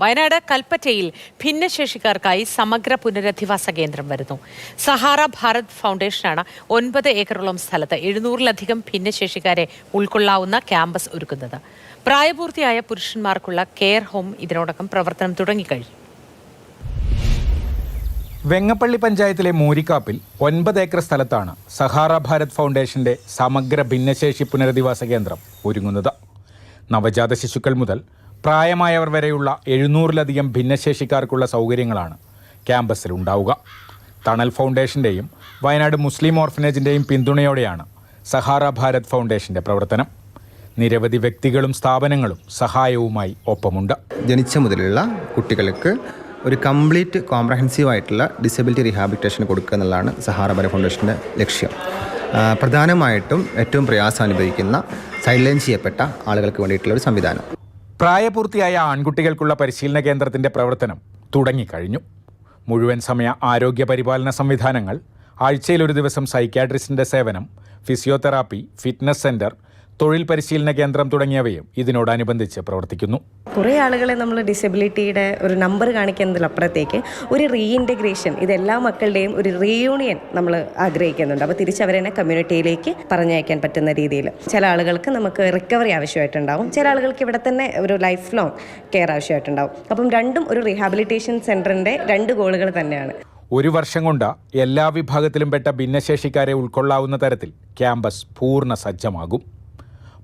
വയനാട് കൽപ്പറ്റയിൽ ഭിന്നശേഷിക്കാർക്കായി സമഗ്ര പുനരധിവാസ കേന്ദ്രം വരുന്നു. സഹാറ ഭാരത് ഫൗണ്ടേഷനാണ് ഒൻപത് ഏക്കറോളം സ്ഥലത്ത് എഴുന്നൂറിലധികം ഭിന്നശേഷിക്കാരെ ഉൾക്കൊള്ളാവുന്ന ക്യാമ്പസ് ഒരുക്കുന്നത്. പ്രായപൂർത്തിയായ പുരുഷന്മാർക്കുള്ള കെയർ ഹോം ഇതിനോടകം പ്രവർത്തനം തുടങ്ങിക്കഴിഞ്ഞു. വെങ്ങപ്പള്ളി പഞ്ചായത്തിലെ മൂരിക്കാപ്പിൽ ഒൻപത് ഏക്കർ സ്ഥലത്താണ് സഹാറ ഭാരത് ഫൗണ്ടേഷന്റെ സമഗ്ര ഭിന്നശേഷി പുനരധിവാസ കേന്ദ്രം ഒരുങ്ങുന്നത്. നവജാത ശിശുക്കൾ മുതൽ പ്രായമായവർ വരെയുള്ള എഴുന്നൂറിലധികം ഭിന്നശേഷിക്കാർക്കുള്ള സൗകര്യങ്ങളാണ് ക്യാമ്പസിൽ ഉണ്ടാവുക. തണൽ ഫൗണ്ടേഷന്റെയും വയനാട് മുസ്ലിം ഓർഫനേജിന്റെയും പിന്തുണയോടെയാണ് സഹാറ ഭാരത് ഫൗണ്ടേഷന്റെ പ്രവർത്തനം. നിരവധി വ്യക്തികളും സ്ഥാപനങ്ങളും സഹായവുമായി ഒപ്പമുണ്ട്. ജനിച്ച മുതലുള്ള കുട്ടികൾക്ക് ഒരു കംപ്ലീറ്റ് കോംപ്രഹെൻസീവ് ആയിട്ടുള്ള ഡിസബിലിറ്റി റീഹാബിലിറ്റേഷൻ കൊടുക്കുക എന്നുള്ളതാണ് സഹാറ ഭാരത് ഫൗണ്ടേഷന്റെ ലക്ഷ്യം. പ്രധാനമായിട്ടും ഏറ്റവും പ്രയാസം അനുഭവിക്കുന്ന സൈഡ് ചെയ്യപ്പെട്ട ആളുകൾക്ക് വേണ്ടിയിട്ടുള്ള ഒരു സംവിധാനം. പ്രായപൂർത്തിയായ ആൺകുട്ടികൾക്കുള്ള പരിശീലന കേന്ദ്രത്തിന്റെ പ്രവർത്തനം തുടങ്ങിക്കഴിഞ്ഞു. മുഴുവൻ സമയ ആരോഗ്യ പരിപാലന സംവിധാനങ്ങൾ ആഴ്ചയിൽ ഒരു ദിവസം സൈക്യാട്രിസ്റ്റിന്റെ സേവനം ഫിസിയോതെറാപ്പി ഫിറ്റ്നസ് സെന്റർ തൊഴിൽ പരിശീലന കേന്ദ്രം തുടങ്ങിയവയും ഇതിനോടനുബന്ധിച്ച് പ്രവർത്തിക്കുന്നു. കുറേ ആളുകളെ നമ്മൾ ഡിസബിലിറ്റിയുടെ ഒരു നമ്പർ കാണിക്കുന്നതിലപ്പുറത്തേക്ക് ഒരു റീഇന്റഗ്രേഷൻ ഇത് എല്ലാ മക്കളുടെയും ഒരു റീയൂണിയൻ നമ്മൾ ആഗ്രഹിക്കുന്നുണ്ട്. അപ്പോൾ തിരിച്ചവരെന്നെ കമ്മ്യൂണിറ്റിയിലേക്ക് പറഞ്ഞയക്കാൻ പറ്റുന്ന രീതിയിൽ. ചില ആളുകൾക്ക് നമുക്ക് റിക്കവറി ആവശ്യമായിട്ടുണ്ടാവും. ചില ആളുകൾക്ക് ഇവിടെ തന്നെ ഒരു ലൈഫ് ലോങ് കെയർ ആവശ്യമായിട്ടുണ്ടാവും. അപ്പം രണ്ടും ഒരു റീഹാബിലിറ്റേഷൻ സെന്ററിന്റെ രണ്ട് ഗോളുകൾ തന്നെയാണ്. ഒരു വർഷം കൊണ്ട് എല്ലാ വിഭാഗത്തിലും പെട്ട ഭിന്നശേഷിക്കാരെ ഉൾക്കൊള്ളാവുന്ന തരത്തിൽ ക്യാമ്പസ് പൂർണ സജ്ജമാകും.